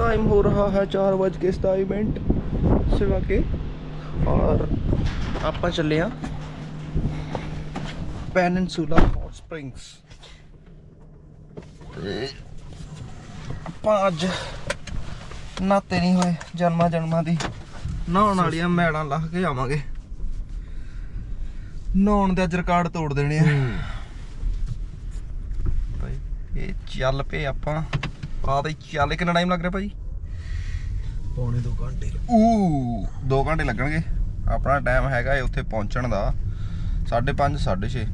Time हो रहा है चार बज के सताई मिनट सुबह के और ਆਪਾਂ ਚੱਲੇ ਆ ਪੈਨਿਨਸੂਲਾ ਹੌਟ ਸਪ੍ਰਿੰਗਸ ਤੇ ਆਪਾਂ ਅੱਜ ਨਾਤੇ ਨਹੀਂ ਹੋਏ ਜਨਮਾਂ ਜਨਮਾਂ ਦੀ ਨਹਾਉਣ ਵਾਲੀਆਂ ਮੈਲਾਂ ਲਾ ਕੇ ਆਵਾਂਗੇ ਨਹਾਉਣ ਦੇ ਅੱਜ ਰਿਕਾਰਡ ਤੋੜ ਦੇਣੇ ਆ ਭਾਈ ਇਹ ਚੱਲ ਪਏ ਆਪਾਂ ਆ ਤੇ ਚੱਲ ਕਿੰਨਾ ਟਾਈਮ ਲੱਗ ਰਿਹਾ ਭਾਈ? ਪੌਣੇ 2 ਘੰਟੇ। ਊ 2 ਘੰਟੇ ਲੱਗਣਗੇ। ਆਪਣਾ ਟਾਈਮ ਹੈਗਾ ਏ ਉੱਥੇ ਪਹੁੰਚਣ ਦਾ 5:30 6:30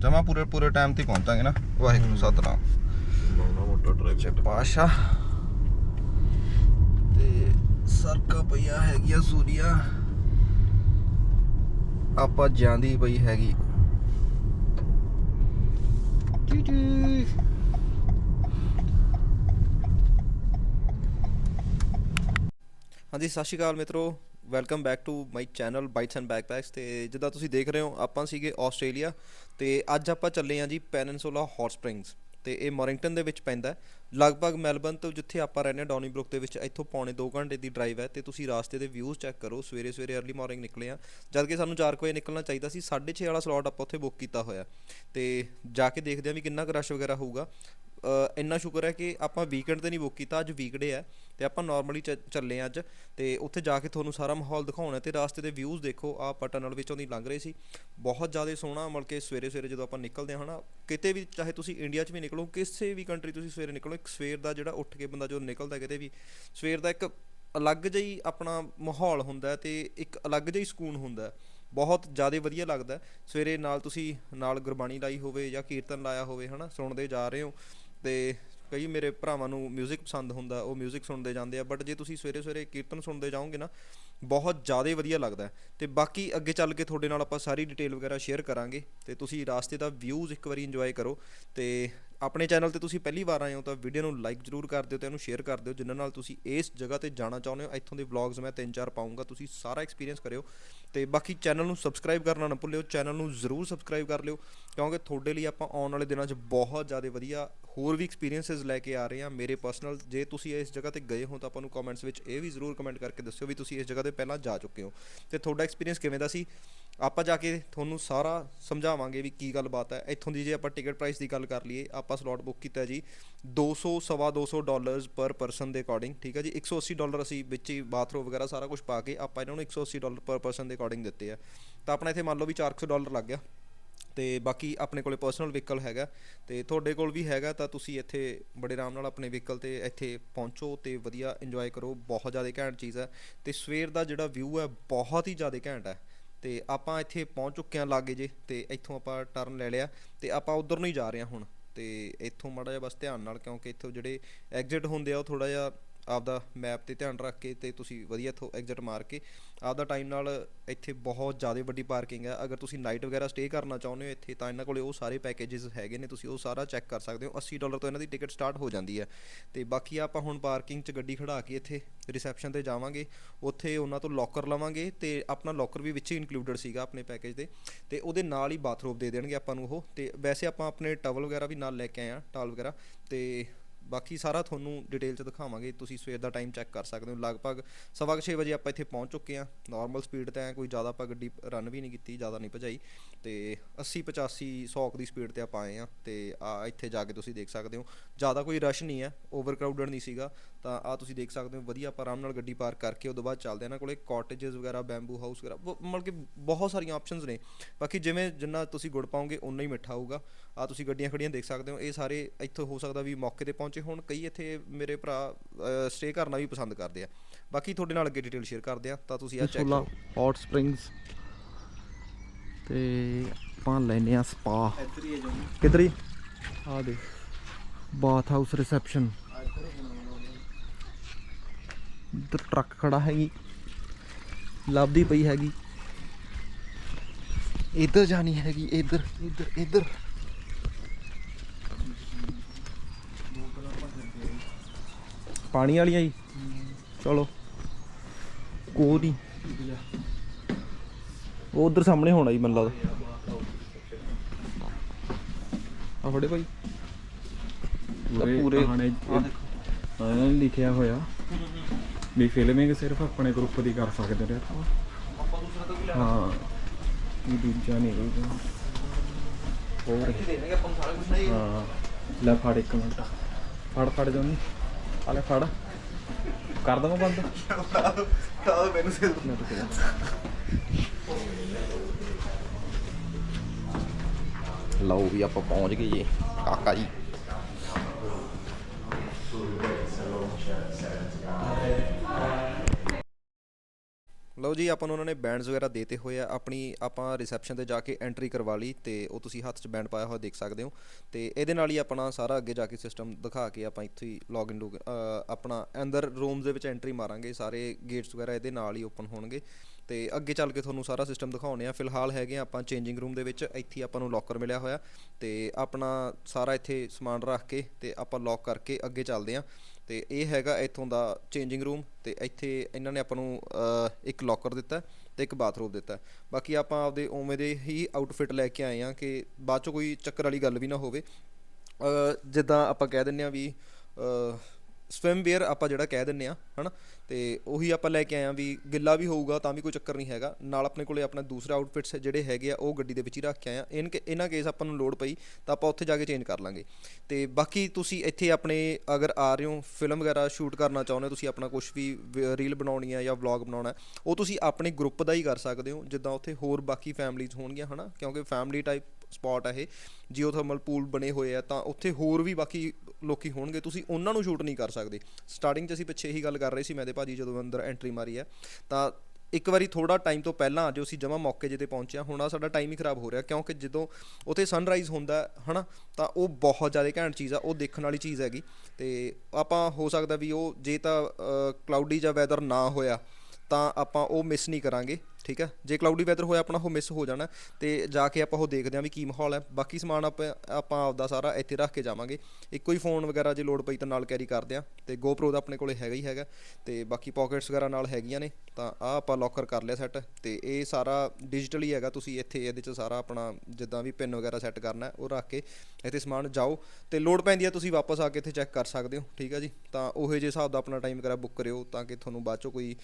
ਜਮਾ ਪੂਰੇ ਪੂਰੇ ਟਾਈਮ ਤੇ ਪਹੁੰਚਾਂਗੇ ਨਾ। ਵਾਹਿਗੁਰੂ ਸਤਨਾਮ। ਮਾਉਣਾ ਮੋਟਾ ਟਰੈਕ ਪਾਸ਼ਾ ਤੇ ਸਰਕਾ ਪਈਆ ਹੈਗੀਆਂ ਸੂਰੀਆਂ। ਆਪਾਂ ਜਾਂਦੀ ਪਈ ਹੈਗੀ। ਚੂ ਚੂ। ਹਾਂਜੀ, ਸਤਿ ਸ਼੍ਰੀ ਅਕਾਲ ਮਿੱਤਰੋ। Welcome back to my channel bites and backpacks ਤੇ ਜਿੱਦਾਂ ਤੁਸੀਂ ਦੇਖ ਰਹੇ ਹੋ, ਆਪਾਂ ਸੀਗੇ ਆਸਟ੍ਰੇਲੀਆ। ਤੇ ਅੱਜ ਆਪਾਂ ਚੱਲੇ ਹਾਂ ਜੀ ਪੈਨਿਨਸੂਲਾ ਹੌਟ ਸਪ੍ਰਿੰਗਸ ਤੇ ਇਹ ਮੋਰਿੰਗਟਨ ਦੇ ਵਿੱਚ ਪੈਂਦਾ ਲਗਭਗ ਮੈਲਬਨ ਤੋਂ ਜਿੱਥੇ ਆਪਾਂ ਰਹਿੰਦੇ ਹਾਂ ਡੌਨੀਬਰੁਕ ਦੇ ਵਿੱਚ ਇੱਥੋਂ ਪੌਣੇ 2 ਘੰਟੇ ਦੀ ਡਰਾਈਵ ਹੈ। ਤੇ ਤੁਸੀਂ ਰਾਸਤੇ ਦੇ ਵਿਊਜ਼ ਚੈੱਕ ਕਰੋ ਸਵੇਰੇ ਸਵੇਰੇ ਅਰਲੀ ਮਾਰਨਿੰਗ ਨਿਕਲੇ ਆ ਜਦ ਕਿ ਸਾਨੂੰ 4 ਵਜੇ ਨਿਕਲਣਾ ਚਾਹੀਦਾ ਸੀ 6:30 ਵਾਲਾ ਸਲੋਟ ਆਪਾਂ ਉੱਥੇ ਬੁੱਕ ਕੀਤਾ ਹੋਇਆ। ਤੇ ਜਾ ਕੇ ਦੇਖਦੇ ਹਾਂ ਵੀ ਕਿੰਨਾ ਕੁ ਰਸ਼ ਵਗੈਰਾ ਹੋਊਗਾ। ਇੰਨਾ ਸ਼ੁਕਰ ਹੈ ਕਿ ਆਪਾਂ ਵੀਕਐਂਡ ਤੇ ਨਹੀਂ ਬੁੱਕ ਕੀਤਾ, ਅੱਜ ਵੀਕਡੇ ਹੈ। ਤੇ ਆਪਾਂ ਨਾਰਮਲੀ ਚੱਲੇ ਹਾਂ ਅੱਜ ਤੇ ਉੱਥੇ ਜਾ ਕੇ ਤੁਹਾਨੂੰ ਸਾਰਾ ਮਾਹੌਲ ਦਿਖਾਉਣਾ ਤੇ ਰਾਸਤੇ ਦੇ ਵਿਊਜ਼ ਦੇਖੋ ਆ ਆਪਾਂ ਟਨਲ ਵਿੱਚੋਂ ਦੀ ਲੰਘ ਰਹੇ ਸੀ। ਬਹੁਤ ਜ਼ਿਆਦਾ ਸੋਹਣਾ ਮਤਲਬ ਕਿ ਸਵੇਰੇ ਸਵੇਰੇ ਜਦੋਂ ਆਪਾਂ ਨਿਕਲਦੇ ਹਾਂ ਨਾ ਕਿਤੇ ਵੀ ਚਾਹੇ ਤੁਸੀਂ ਇੰਡੀਆ 'ਚ ਵੀ ਨਿਕਲੋ, ਕਿਸੇ ਵੀ ਕੰਟਰੀ ਤੁਸੀਂ ਸਵੇਰੇ ਨਿਕਲੋ, ਇੱਕ ਸਵੇਰ ਦਾ ਜਿਹੜਾ ਉੱਠ ਕੇ ਬੰਦਾ ਜਦੋਂ ਨਿਕਲਦਾ ਕਿਤੇ ਵੀ, ਸਵੇਰ ਦਾ ਇੱਕ ਅਲੱਗ ਜਿਹੀ ਆਪਣਾ ਮਾਹੌਲ ਹੁੰਦਾ ਹੈ ਤੇ ਇੱਕ ਅਲੱਗ ਜਿਹੀ ਸਕੂਨ ਹੁੰਦਾ ਬਹੁਤ ਜ਼ਿਆਦਾ ਵਧੀਆ ਲੱਗਦਾ ਸਵੇਰੇ ਨਾਲ ਤੁਸੀਂ ਨਾਲ ਗੁਰਬਾਣੀ ਲਾਈ ਹੋਵੇ ਜਾਂ ਕੀਰਤਨ ਲਾਇਆ ਹੋਵੇ, ਹਨਾ, ਸੁਣਦੇ ਜਾ ਰਹੇ ਹੋ ਤੇ ਕਈ ਮੇਰੇ ਭਰਾਵਾਂ ਨੂੰ ਮਿਊਜ਼ਿਕ ਪਸੰਦ ਹੁੰਦਾ, ਉਹ ਮਿਊਜ਼ਿਕ ਸੁਣਦੇ ਜਾਂਦੇ ਆ ਬਟ ਜੇ ਤੁਸੀਂ ਸਵੇਰੇ ਸਵੇਰੇ ਕੀਰਤਨ ਸੁਣਦੇ ਜਾਓਗੇ ਨਾ ਬਹੁਤ ਜ਼ਿਆਦਾ ਵਧੀਆ ਲੱਗਦਾ ਹੈ। ਤੇ ਬਾਕੀ ਅੱਗੇ ਚੱਲ ਕੇ ਤੁਹਾਡੇ ਨਾਲ ਆਪਾਂ ਸਾਰੀ ਡਿਟੇਲ ਵਗੈਰਾ ਸ਼ੇਅਰ ਕਰਾਂਗੇ। ਤੇ ਤੁਸੀਂ ਰਾਸਤੇ ਦਾ ਵਿਊਜ਼ ਇੱਕ ਵਾਰੀ ਇੰਜੋਏ ਕਰੋ। ਤੇ ਆਪਣੇ ਚੈਨਲ ਤੇ ਤੁਸੀਂ ਪਹਿਲੀ ਵਾਰ ਆਏ ਹੋ ਤਾਂ ਵੀਡੀਓ ਨੂੰ ਲਾਈਕ ਜ਼ਰੂਰ ਕਰ ਦਿਓ ਤੇ ਇਹਨੂੰ ਸ਼ੇਅਰ ਕਰ ਦਿਓ। ਜਿਨ੍ਹਾਂ ਨਾਲ ਤੁਸੀਂ ਇਸ ਜਗ੍ਹਾ ਤੇ ਜਾਣਾ ਚਾਹੁੰਦੇ ਹੋ, ਇੱਥੋਂ ਦੇ ਵਲੌਗਸ ਮੈਂ ਤਿੰਨ ਚਾਰ ਪਾਉਂਗਾ ਤੁਸੀਂ ਸਾਰਾ ਐਕਸਪੀਰੀਅੰਸ ਕਰਿਓ। ਤੇ ਬਾਕੀ ਚੈਨਲ ਨੂੰ ਸਬਸਕ੍ਰਾਈਬ ਕਰਨਾ ਨਾ ਭੁੱਲਿਓ ਚੈਨਲ ਨੂੰ ਜ਼ਰੂਰ ਸਬਸਕ੍ਰਾਈਬ ਕਰ ਲਿਓ। ਕਿਉਂਕਿ ਤੁਹਾਡੇ ਲਈ ਆਪਾਂ ਆਉਣ ਵਾਲੇ ਦਿਨਾਂ 'ਚ ਬਹੁਤ ਜ਼ਿਆਦਾ ਵਧੀਆ ਹੋਰ ਵੀ ਐਕਸਪੀਰੀਐਂਸਸ ਲੈ ਕੇ ਆ ਰਹੇ ਹਾਂ। ਮੇਰੇ ਪਰਸਨਲ ਜੇ ਤੁਸੀਂ ਇਸ ਜਗ੍ਹਾ ਤੇ ਗਏ ਹੋ ਤਾਂ ਆਪਾਂ ਨੂੰ ਕਮੈਂਟਸ ਵਿੱਚ ਇਹ ਵੀ ਜ਼ਰੂਰ ਕਮੈਂਟ ਕਰਕੇ ਦੱਸਿਓ ਵੀ ਤੁਸੀਂ ਇਸ ਜਗ੍ਹਾ ਤੇ ਪਹਿਲਾਂ ਜਾ ਚੁੱਕੇ ਹੋ। ਤੇ ਤੁਹਾਡਾ ਐਕਸਪੀਰੀਅੰਸ ਕਿਵੇਂ ਦਾ ਸੀ? ਆਪਾਂ ਜਾ ਕੇ ਤੁਹਾਨੂੰ ਸਾਰਾ ਸਮਝਾਵਾਂਗੇ ਵੀ ਕੀ ਗੱਲਬਾਤ ਹੈ। ਇੱਥੋਂ ਦੀ ਜੇ ਆਪਾਂ ਟਿਕਟ ਪ੍ਰਾਈਸ ਦੀ ਗੱਲ ਕਰ ਲਈਏ, ਆਪਾਂ ਸਲੋਟ ਬੁੱਕ ਕੀਤਾ ਜੀ 200 ਸਵਾ 200 ਡਾਲਰਸ ਪਰ ਪਰਸਨ ਦੇ ਅਕੋਰਡਿੰਗ ਠੀਕ ਹੈ ਜੀ? 180 ਡਾਲਰ ਅਸੀਂ ਵਿੱਚ ਹੀ ਬਾਥਰੂਮ ਵਗੈਰਾ ਸਾਰਾ ਕੁਝ ਪਾ ਕੇ ਆਪਾਂ ਇਹਨਾਂ ਨੂੰ 180 ਡਾਲਰ ਪਰ ਪਰਸਨ ਦੇ ਅਕੋਰਡਿੰਗ ਦਿੱਤੇ ਆ। ਤਾਂ ਆਪਣਾ ਇੱਥੇ ਮੰਨ ਲਓ ਵੀ 400 ਡਾਲਰ ਲੱਗ ਗਿਆ। ਤੇ ਬਾਕੀ ਆਪਣੇ ਕੋਲੇ ਪਰਸਨਲ ਵਹੀਕਲ ਹੈਗਾ ਤੇ ਤੁਹਾਡੇ ਕੋਲ ਵੀ ਹੈਗਾ ਤਾਂ ਤੁਸੀਂ ਇੱਥੇ ਬੜੇ ਆਰਾਮ ਨਾਲ ਆਪਣੇ ਵਹੀਕਲ ਤੇ ਇੱਥੇ ਪਹੁੰਚੋ ਤੇ ਵਧੀਆ ਇੰਜੋਏ ਕਰੋ, ਬਹੁਤ ਜ਼ਿਆਦਾ ਘੈਂਟ ਚੀਜ਼ ਹੈ ਤੇ ਸਵੇਰ ਦਾ ਜਿਹੜਾ ਵਿਊ ਹੈ ਬਹੁਤ ਹੀ ਜ਼ਿਆਦਾ ਘੈਂਟ ਹੈ ਤੇ ਆਪਾਂ ਇੱਥੇ ਪਹੁੰਚ ਚੁੱਕੇ ਹਾਂ ਲਾਗੇ ਜੇ ਤੇ ਇੱਥੋਂ ਆਪਾਂ ਟਰਨ ਲੈ ਲਿਆ ਤੇ ਆਪਾਂ ਉਧਰ ਨੂੰ ਹੀ ਜਾ ਰਹੇ ਹਾਂ ਹੁਣ ਤੇ ਇੱਥੋਂ ਮਾੜਾ ਜਿਹਾ ਬਸ ਧਿਆਨ ਨਾਲ ਕਿਉਂਕਿ ਇੱਥੋਂ ਜਿਹੜੇ ਐਗਜ਼ਿਟ ਹੁੰਦੇ ਆ ਉਹ ਥੋੜਾ ਜਿਹਾ ਆਪਦਾ ਮੈਪ ਤੇ ਧਿਆਨ ਰੱਖ ਕੇ ਤੇ ਤੁਸੀਂ ਵਧੀਆ ਇੱਥੋਂ ਐਗਜ਼ਿਟ ਮਾਰ ਕੇ ਆਪਦਾ ਟਾਈਮ ਨਾਲ ਇੱਥੇ ਬਹੁਤ ਜ਼ਿਆਦਾ ਵੱਡੀ ਪਾਰਕਿੰਗ ਹੈ। ਅਗਰ ਤੁਸੀਂ ਨਾਈਟ ਵਗੈਰਾ ਸਟੇ ਕਰਨਾ ਚਾਹੁੰਦੇ ਹੋ ਇੱਥੇ, ਤਾਂ ਇਹਨਾਂ ਕੋਲੇ ਉਹ ਸਾਰੇ ਪੈਕੇजेस ਹੈਗੇ ਨੇ, ਤੁਸੀਂ ਉਹ ਸਾਰਾ ਚੈੱਕ ਕਰ ਸਕਦੇ ਹੋ। 80 ਡਾਲਰ ਤੋਂ ਇਹਨਾਂ ਦੀ ਟਿਕਟ ਸਟਾਰਟ ਹੋ ਜਾਂਦੀ ਹੈ। ਤੇ ਬਾਕੀ ਆਪਾਂ ਹੁਣ ਪਾਰਕਿੰਗ 'ਚ ਗੱਡੀ ਖੜਾ ਕੇ ਇੱਥੇ ਰਿਸੈਪਸ਼ਨ ਤੇ ਜਾਵਾਂਗੇ। ਉੱਥੇ ਉਹਨਾਂ ਤੋਂ ਲੋਕਰ ਲਵਾਂਗੇ ਤੇ ਆਪਣਾ ਲੋਕਰ ਵੀ ਵਿੱਚ ਹੀ ਇਨਕਲੂਡਡ ਸੀਗਾ ਆਪਣੇ ਪੈਕੇਜ ਦੇ। ਤੇ ਉਹਦੇ ਨਾਲ ਹੀ ਬਾਥਰੂਮ ਦੇ ਦੇਣਗੇ ਆਪਾਂ ਨੂੰ ਉਹ। ਤੇ ਵੈਸੇ ਆਪਾਂ ਆਪਣੇ ਟਵਲ ਵਗੈਰਾ ਵੀ ਨਾਲ ਲੈ ਕੇ ਆਏ ਆ ਟਾਲ ਵਗੈਰਾ। ਤੇ ਬਾਕੀ ਸਾਰਾ ਤੁਹਾਨੂੰ ਡਿਟੇਲ ਚ ਦਿਖਾਵਾਂਗੇ, ਤੁਸੀਂ ਸਵੇਰ ਦਾ ਟਾਈਮ ਚੈੱਕ ਕਰ ਸਕਦੇ ਹੋ। ਲਗਭਗ ਸਵਾ ਕੁ ਛੇ ਵਜੇ ਆਪਾਂ ਇੱਥੇ ਪਹੁੰਚ ਚੁੱਕੇ ਹਾਂ। ਨਾਰਮਲ ਸਪੀਡ ਤੇ ਐ ਕੋਈ ਜ਼ਿਆਦਾ ਆਪਾਂ ਗੱਡੀ ਰਨ ਵੀ ਨਹੀਂ ਕੀਤੀ, ਜ਼ਿਆਦਾ ਨਹੀਂ ਭਜਾਈ। ਤੇ 80 85 100 ਦੀ ਸਪੀਡ ਤੇ ਆਪਾਂ ਆਏ ਆ ਤੇ ਆ ਇੱਥੇ ਜਾ ਕੇ ਤੁਸੀਂ ਦੇਖ ਸਕਦੇ ਹੋ। ਜ਼ਿਆਦਾ ਕੋਈ ਰਸ਼ ਨਹੀਂ ਹੈ ਓਵਰ ਕਰਾਊਡਡ ਨਹੀਂ ਸੀਗਾ। ਤਾਂ ਆ ਤੁਸੀਂ ਦੇਖ ਸਕਦੇ ਹੋ, ਵਧੀਆ ਆਪਾਂ ਆਰਾਮ ਨਾਲ ਗੱਡੀ ਪਾਰਕ ਕਰਕੇ ਉਦੋਂ ਬਾਅਦ ਚੱਲਦੇ ਆ ਇਹਨਾਂ ਕੋਲੇ ਕਾਟੇजेस ਵਗੈਰਾ ਬੈਂਬੂ ਹਾਊਸ ਵਗੈਰਾ ਬ- ਮਤਲਬ ਕਿ ਬਹੁਤ ਸਾਰੀਆਂ ਆਪਸ਼ਨਸ ਨੇ। ਬਾਕੀ ਜਿਵੇਂ ਜਿੰਨਾ ਤੁਸੀਂ ਗੁੜ ਪਾਓਗੇ ਉਨਾ ਹੀ ਮਿੱਠਾ ਹੋਊਗਾ। ਆ ਤੁਸੀਂ ਗੱਡੀਆਂ ਖੜੀਆਂ ਦੇਖ ਸਕਦੇ ਹੋ ਇਹ ਸਾਰੇ ਇੱਥੋਂ ਹੋ ਸਕਦਾ ਵੀ ਮੌਕੇ ਤੇ ਪਹੁੰਚੇ ਹੋਣ ਕਈ ਇੱਥੇ ਮੇਰੇ ਭਰਾ ਸਟੇ ਕਰਨਾ ਵੀ ਪਸੰਦ ਕਰਦੇ ਆ। ਬਾਕੀ ਤੁਹਾਡੇ ਨਾਲ ਅੱਗੇ ਡਿਟੇਲ ਸ਼ੇਅਰ ਕਰਦੇ ਆ ਤਾਂ ਤੁਸੀਂ ਆ ਚੈੱਕ ਕਰੋ। ਹੌਟ ਸਪ੍ਰਿੰਗਸ ਤੇ ਆਪਾਂ ਲੈਨੇ ਆ ਸਪਾ ਕਿੱਧਰ ਹੀ ਆ ਦੇ ਬਾਥ ਹਾਊਸ ਰਿਸੈਪਸ਼ਨ ਇੱਧਰ ਟਰੱਕ ਖੜਾ ਹੈਗੀ। ਲੱਭਦੀ ਪਈ ਹੈਗੀ। ਇੱਧਰ ਜਾਣੀ ਹੈਗੀ ਇੱਧਰ ਇੱਧਰ ਇੱਧਰ। ਪਾਣੀ ਵਾਲੀਆਂ ਜੀ। ਚਲੋ। ਕੋ ਨਹੀਂ ਉਹ ਉਧਰ ਸਾਹਮਣੇ ਹੋਣਾ ਜੀ ਮੈਨੂੰ ਲੱਗਦਾ। ਆ ਫੜੇ ਭਾਈ। ਪੂਰੇ। ਹਾਂ, ਇਹਨਾਂ ਨੇ ਲਿਖਿਆ ਹੋਇਆ ਵੀ ਫਿਲਮਿੰਗ ਸਿਰਫ ਆਪਣੇ ਗਰੁੱਪ ਦੀ ਕਰ ਸਕਦੇ ਨੇ। ਆਪਾਂ ਆਪਾਂ ਦੂਸਰਾ ਤੋਂ ਵੀ ਹਾਂ। ਇਹ ਦੂਜਾ ਨਹੀਂ ਹੋਰ। ਦੇਣਗੇ ਆਪਾਂ ਸਾਰਾ ਕੁਝ ਨਹੀਂ ਹਾਂ। ਲੈ ਫੜ ਇੱਕ ਮਿੰਟ। ਫੜ ਫੜ ਜੋਨੀ। ਆ ਲੈ ਫੜ। ਕਰ ਦਵਾਂ ਬੰਦ? ਤਾਂ ਮੈਨੂੰ ਸੇ ਮੈਂ ਤਾਂ ਕਿਹਾ ਲਓ ਵੀ ਆਪਾਂ ਪਹੁੰਚ ਗਏ ਜੀ। ਕਾਕਾ ਜੀ। ਲਓ ਜੀ, ਆਪਾਂ ਨੂੰ ਉਹਨਾਂ ਨੇ ਬੈਂਡਸ ਵਗੈਰਾ ਦੇਤੇ ਹੋਏ ਆ। ਆਪਣੀ, ਆਪਾਂ ਰਿਸੈਪਸ਼ਨ ਤੇ ਜਾ ਕੇ ਐਂਟਰੀ ਕਰਵਾ ਲਈ ਤੇ ਉਹ ਤੁਸੀਂ ਹੱਥ 'ਚ ਬੈਂਡ ਪਾਇਆ ਹੋਇਆ ਦੇਖ ਸਕਦੇ ਹੋ। ਤੇ ਇਹਦੇ ਨਾਲ ਹੀ ਆਪਣਾ ਸਾਰਾ ਅੱਗੇ ਜਾ ਕੇ ਸਿਸਟਮ ਦਿਖਾ ਕੇ ਆਪਾਂ ਇੱਥੇ ਹੀ ਲੌਗਇਨ ਲੂਗ ਆਪਣਾ ਅੰਦਰ ਰੂਮਸ ਦੇ ਵਿੱਚ ਐਂਟਰੀ ਮਾਰਾਂਗੇ, ਸਾਰੇ ਗੇਟਸ ਵਗੈਰਾ ਇਹਦੇ ਨਾਲ ਹੀ ਓਪਨ ਹੋਣਗੇ। ਤੇ ਅੱਗੇ ਚੱਲ ਕੇ ਤੁਹਾਨੂੰ ਸਾਰਾ ਸਿਸਟਮ ਦਿਖਾਉਣੇ ਆ। ਫਿਲਹਾਲ ਹੈਗੇ ਆ ਆਪਾਂ ਚੇਂਜਿੰਗ ਰੂਮ ਦੇ ਵਿੱਚ, ਇੱਥੇ ਹੀ ਆਪਾਂ ਨੂੰ ਲੋਕਰ ਮਿਲਿਆ ਹੋਇਆ। ਤੇ ਆਪਣਾ ਸਾਰਾ ਇੱਥੇ ਸਮਾਨ ਰੱਖ ਕੇ ਤੇ ਆਪਾਂ ਲੌਕ ਕਰਕੇ ਅੱਗੇ ਚੱਲਦੇ ਆ। ਤੇ ਇਹ ਹੈਗਾ ਇੱਥੋਂ ਦਾ ਚੇਂਜਿੰਗ ਰੂਮ ਤੇ ਇੱਥੇ ਇਹਨਾਂ ਨੇ ਆਪਾਂ ਨੂੰ ਇੱਕ ਲੋਕਰ ਦਿੱਤਾ ਤੇ ਇੱਕ ਬਾਥਰੂਮ ਦਿੱਤਾ। ਬਾਕੀ ਆਪਾਂ ਆਪਦੇ ਉਵੇਂ ਦੇ ਹੀ ਆਊਟਫਿਟ ਲੈ ਕੇ ਆਏ ਆ ਕਿ ਬਾਅਦ ਚੋਂ ਕੋਈ ਚੱਕਰ ਵਾਲੀ ਗੱਲ ਵੀ ਨਾ ਹੋਵੇ। ਜਿੱਦਾਂ ਆਪਾਂ ਕਹਿ ਦਿੰਨੇ ਆ ਵੀ ਸਵਿਮ ਵੇਅਰ ਆਪਾਂ ਜਿਹੜਾ ਕਹਿ ਦਿੰਨੇ ਆ, ਹਨਾ? ਤੇ ਉਹੀ ਆਪਾਂ ਲੈ ਕੇ ਆਏ ਆ ਵੀ ਗਿੱਲਾ ਵੀ ਹੋਊਗਾ ਤਾਂ ਵੀ ਕੋਈ ਚੱਕਰ ਨਹੀਂ ਹੈਗਾ। ਨਾਲ ਆਪਣੇ ਕੋਲੇ ਆਪਣਾ ਦੂਸਰਾ ਆਊਟਫਿਟਸ ਜਿਹੜੇ ਹੈਗੇ ਆ, ਉਹ ਗੱਡੀ ਦੇ ਵਿੱਚ ਹੀ ਰੱਖ ਕੇ ਆਏ ਆ। ਇਨ ਇਹਨਾਂ ਕੇਸ ਆਪਾਂ ਨੂੰ ਲੋੜ ਪਈ ਤਾਂ ਆਪਾਂ ਉੱਥੇ ਜਾ ਕੇ ਚੇਂਜ ਕਰ ਲਾਂਗੇ। ਤੇ ਬਾਕੀ ਤੁਸੀਂ ਇੱਥੇ ਆਪਣੇ ਅਗਰ ਆ ਰਹੇ ਹੋ ਫਿਲਮ ਵਗੈਰਾ ਸ਼ੂਟ ਕਰਨਾ ਚਾਹੁੰਦੇ ਹੋ, ਤੁਸੀਂ ਆਪਣਾ ਕੁਝ ਵੀ ਰੀਲ ਬਣਾਉਣੀ ਹੈ ਜਾਂ ਵਲੌਗ ਬਣਾਉਣਾ ਉਹ ਤੁਸੀਂ ਆਪਣੇ ਗਰੁੱਪ ਦਾ ਹੀ ਕਰ ਸਕਦੇ ਹੋ, ਜਿੱਦਾਂ ਉੱਥੇ ਹੋਰ ਬਾਕੀ ਫੈਮਲੀਜ਼ ਹੋਣਗੀਆਂ, ਹਨਾ? ਕਿਉਂਕਿ ਫੈਮਲੀ ਟਾਈਪ ਸਪੌਟ ਹੈ ਇਹ। ਜੀਓਥਰਮਲ ਪੂਲ ਬਣੇ ਹੋਏ ਆ ਤਾਂ ਉੱਥੇ ਹੋਰ ਵੀ ਬਾਕੀ ਲੋਕੀ ਹੋਣਗੇ। ਤੁਸੀਂ ਉਹਨਾਂ ਨੂੰ ਸ਼ੂਟ ਨਹੀਂ ਕਰ ਸਕਦੇ। ਸਟਾਰਟਿੰਗ 'ਚ ਅਸੀਂ ਪਿੱਛੇ ਇਹੀ ਗੱਲ ਕਰ ਰਹੇ ਸੀ ਮੈਂ ਤੇ ਭਾਜੀ ਜਦੋਂ ਅੰਦਰ ਐਂਟਰੀ ਮਾਰੀ ਹੈ ਤਾਂ ਇੱਕ ਵਾਰੀ ਥੋੜਾ ਟਾਈਮ ਤੋਂ ਪਹਿਲਾਂ ਜੋ ਅਸੀਂ ਜਮਾ ਮੌਕੇ ਜਿਹੇ ਤੇ ਪਹੁੰਚਿਆ ਹੁਣ ਆ ਸਾਡਾ ਟਾਈਮ ਹੀ ਖਰਾਬ ਹੋ ਰਿਹਾ। ਕਿਉਂਕਿ ਜਦੋਂ ਉੱਥੇ ਸਨਰਾਈਜ਼ ਹੁੰਦਾ ਹੈ, ਹਨਾ ਤਾਂ ਉਹ ਬਹੁਤ ਜ਼ਿਆਦਾ ਘੈਂਟ ਚੀਜ਼ ਆ ਉਹ ਦੇਖਣ ਵਾਲੀ ਚੀਜ਼ ਹੈਗੀ। ਤੇ ਆਪਾਂ ਹੋ ਸਕਦਾ ਵੀ ਉਹ ਜੇ ਤਾਂ ਕਲਾਉਡੀ ਜਾਂ ਵੈਦਰ ਨਾ ਹੋਇਆ ਤਾਂ ਆਪਾਂ ਉਹ ਮਿਸ ਨਹੀਂ ਕਰਾਂਗੇ। ਠੀਕ ਹੈ? ਜੇ ਕਲਾਉਡੀ ਵੈਦਰ ਹੋਇਆ ਆਪਣਾ, ਉਹ ਮਿਸ ਹੋ ਜਾਣਾ। ਤੇ ਜਾ ਕੇ ਆਪਾਂ ਉਹ ਦੇਖਦੇ ਆਂ ਵੀ ਕੀ ਮਾਹੌਲ ਹੈ। ਬਾਕੀ ਸਮਾਨ ਆਪਾਂ ਆਪਾਂ ਆਪਦਾ ਸਾਰਾ ਇੱਥੇ ਰੱਖ ਕੇ ਜਾਵਾਂਗੇ। ਇੱਕੋ ਹੀ ਫੋਨ ਵਗੈਰਾ ਜੇ ਲੋਡ ਪਈ ਤਾਂ ਨਾਲ ਕੈਰੀ ਕਰਦੇ ਆਂ ਤੇ GoPro ਦਾ ਆਪਣੇ ਕੋਲੇ ਹੈਗਾ ਹੀ ਹੈਗਾ। ਤੇ ਬਾਕੀ ਪਾਕਟਸ ਵਗੈਰਾ ਨਾਲ ਹੈਗੀਆਂ ਨੇ। ਤਾਂ ਆ ਆਪਾਂ ਲੋਕਰ ਕਰ ਲਿਆ ਸੈੱਟ ਤੇ ਇਹ ਸਾਰਾ ਡਿਜੀਟਲੀ ਹੈਗਾ। ਤੁਸੀਂ ਇੱਥੇ ਇਹਦੇ ਚ ਸਾਰਾ ਆਪਣਾ ਜਿੱਦਾਂ ਵੀ ਪਿੰਨ ਵਗੈਰਾ ਸੈੱਟ ਕਰਨਾ ਉਹ ਰੱਖ ਕੇ ਇੱਥੇ ਸਮਾਨ ਜਾਓ। ਤੇ ਲੋਡ ਪੈਂਦੀ ਹੈ ਤੁਸੀਂ ਵਾਪਸ ਆ ਕੇ ਇੱਥੇ ਚੈੱਕ ਕਰ ਸਕਦੇ ਹੋ। ਠੀਕ ਆ ਜੀ? ਤਾਂ ਉਹੇ ਜੇ ਹਿਸਾਬ ਦਾ ਆਪਣਾ ਟਾਈਮ ਵਗੈਰਾ ਬੁੱਕ ਕਰਿਓ ਤਾਂ ਕਿ ਤੁਹਾਨੂੰ ਬਾਅਦ ਚੋਂ ਕੋਈ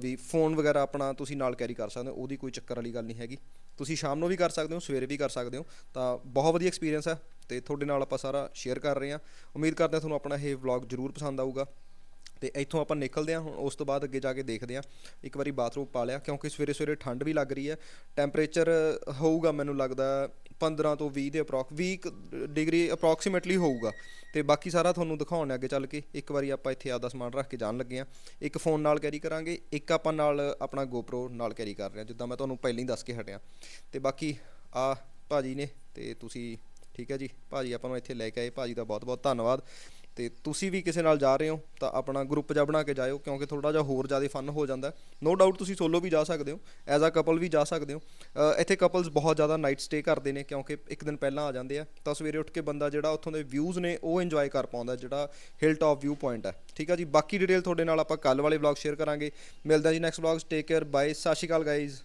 ਵੀ ਫੋਨ ਵਗੈਰਾ ਆਪਣਾ ਤੁਸੀਂ ਨਾਲ ਕੈਰੀ ਕਰ ਸਕਦੇ ਹੋ, ਉਹਦੀ ਕੋਈ ਚੱਕਰ ਵਾਲੀ ਗੱਲ ਨਹੀਂ ਹੈਗੀ। ਤੁਸੀਂ ਸ਼ਾਮ ਨੂੰ ਵੀ ਕਰ ਸਕਦੇ ਹੋ, ਸਵੇਰੇ ਵੀ ਕਰ ਸਕਦੇ ਹੋ। ਤਾਂ ਬਹੁਤ ਵਧੀਆ ਐਕਸਪੀਰੀਅੰਸ ਹੈ। ਤੇ ਤੁਹਾਡੇ ਨਾਲ ਆਪਾਂ ਸਾਰਾ ਸ਼ੇਅਰ ਕਰ ਰਹੇ ਹਾਂ। ਉਮੀਦ ਕਰਦੇ ਹਾਂ ਤੁਹਾਨੂੰ ਆਪਣਾ ਇਹ ਵਲੌਗ ਜ਼ਰੂਰ ਪਸੰਦ ਆਊਗਾ। ਤੇ ਇੱਥੋਂ ਆਪਾਂ ਨਿਕਲਦੇ ਹਾਂ, ਹੁਣ ਉਸ ਤੋਂ ਬਾਅਦ ਅੱਗੇ ਜਾ ਕੇ ਦੇਖਦੇ ਹਾਂ। ਇੱਕ ਵਾਰੀ ਬਾਥਰੂਮ ਪਾ ਲਿਆ, ਕਿਉਂਕਿ ਸਵੇਰੇ ਸਵੇਰੇ ਠੰਡ ਵੀ ਲੱਗ ਰਹੀ ਹੈ। ਟੈਂਪਰੇਚਰ ਹੋਊਗਾ ਮੈਨੂੰ ਲੱਗਦਾ 15 ਤੋਂ 20 ਦੇ ਅਪਰੋਕ 20 ਡਿਗਰੀ ਅਪਰੋਕਸੀਮੇਟਲੀ ਹੋਊਗਾ। ਤੇ ਬਾਕੀ ਸਾਰਾ ਤੁਹਾਨੂੰ ਦਿਖਾਉਣ ਅੱਗੇ ਚੱਲ ਕੇ। ਇੱਕ ਵਾਰੀ ਆਪਾਂ ਇੱਥੇ ਆਪਦਾ ਸਮਾਨ ਰੱਖ ਕੇ ਜਾਣ ਲੱਗੇ ਹਾਂ। ਇੱਕ ਫੋਨ ਨਾਲ ਕੈਰੀ ਕਰਾਂਗੇ, ਇੱਕ ਆਪਾਂ ਨਾਲ ਆਪਣਾ GoPro ਨਾਲ ਕੈਰੀ ਕਰ ਰਹੇ ਹਾਂ, ਜਿੱਦਾਂ ਮੈਂ ਤੁਹਾਨੂੰ ਪਹਿਲਾਂ ਹੀ ਦੱਸ ਕੇ ਹਟਿਆ। ਤੇ ਬਾਕੀ ਆ ਭਾਜੀ ਨੇ, ਤੇ ਤੁਸੀਂ ਠੀਕ ਹੈ ਜੀ। ਭਾਜੀ ਆਪਾਂ ਨੂੰ ਇੱਥੇ ਲੈ ਕੇ ਆਏ। ਭਾਜੀ ਦਾ ਬਹੁਤ ਬਹੁਤ ਧੰਨਵਾਦ। ਤੇ ਤੁਸੀਂ ਵੀ ਕਿਸੇ ਨਾਲ ਜਾ ਰਹੇ ਹੋ, ਤਾਂ ਆਪਣਾ ਗਰੁੱਪ ਜਿਹਾ ਬਣਾ ਕੇ ਜਾਇਓ, ਕਿਉਂਕਿ ਥੋੜਾ ਜਿਹਾ ਹੋਰ ਜ਼ਿਆਦਾ ਫਨ ਹੋ ਜਾਂਦਾ ਨੋ ਡਾਊਟ ਤੁਸੀਂ ਸੋਲੋ ਵੀ ਜਾ ਸਕਦੇ ਹੋ ਐਜ਼ ਅ ਕਪਲ ਵੀ ਜਾ ਸਕਦੇ ਹੋ। ਇੱਥੇ ਕਪਲਸ ਬਹੁਤ ਜ਼ਿਆਦਾ ਨਾਈਟ ਸਟੇ ਕਰਦੇ ਨੇ, ਕਿਉਂਕਿ ਇੱਕ ਦਿਨ ਪਹਿਲਾਂ ਆ ਜਾਂਦੇ ਆ, ਤਾਂ ਸਵੇਰੇ ਉੱਠ ਕੇ ਬੰਦਾ ਜਿਹੜਾ ਉੱਥੋਂ ਦੇ ਵਿਊਜ਼ ਨੇ, ਉਹ ਇੰਜੋਏ ਕਰ ਪਾਉਂਦਾ ਜਿਹੜਾ ਹਿਲ ਟਾਪ ਵਿਊ ਪੁਆਇੰਟ ਹੈ। ਠੀਕ ਆ ਜੀ? ਬਾਕੀ ਡਿਟੇਲ ਤੁਹਾਡੇ ਨਾਲ ਆਪਾਂ ਕੱਲ ਵਾਲੇ ਵਲੌਗ ਸ਼ੇਅਰ ਕਰਾਂਗੇ। ਮਿਲਦਾ ਜੀ next vlogs take care bye ਸਤਿ ਸ਼੍ਰੀ ਅਕਾਲ ਗਾਈਜ਼